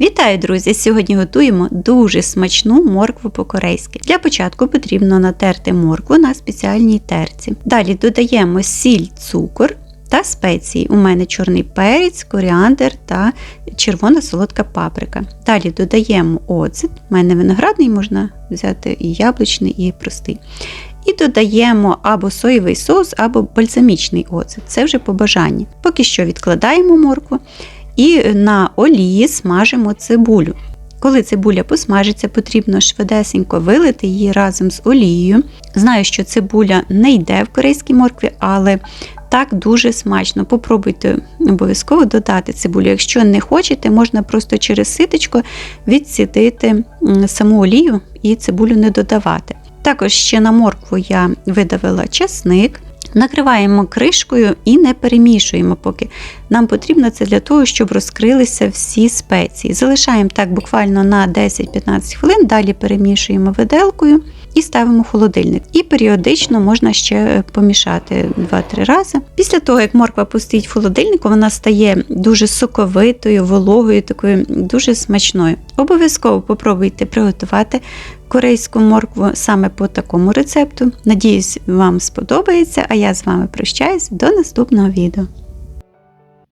Вітаю, друзі! Сьогодні готуємо дуже смачну моркву по-корейськи. Для початку потрібно натерти моркву на спеціальній терці. Далі додаємо сіль, цукор та спеції. У мене чорний перець, коріандр та червона солодка паприка. Далі додаємо оцет. У мене виноградний можна взяти і яблучний, і простий. І додаємо або соєвий соус, або бальзамічний оцет. Це вже по бажанні. Поки що відкладаємо моркву і на олії смажимо цибулю. Коли цибуля посмажиться, потрібно швидесенько вилити її разом з олією. Знаю, що цибуля не йде в корейській моркві, але так дуже смачно. Попробуйте обов'язково додати цибулю. Якщо не хочете, можна просто через ситочко відсідити саму олію і цибулю не додавати. Також ще на моркву я видавила часник. Накриваємо кришкою і не перемішуємо, поки нам потрібно це для того, щоб розкрилися всі спеції. Залишаємо так буквально на 10-15 хвилин, далі перемішуємо виделкою і ставимо холодильник. І періодично можна ще помішати 2-3 рази. Після того, як морква пустить в холодильнику, вона стає дуже соковитою, вологою, такою дуже смачною. Обов'язково попробуйте приготувати корейську моркву саме по такому рецепту. Надіюсь, вам сподобається, а я з вами прощаюсь до наступного відео.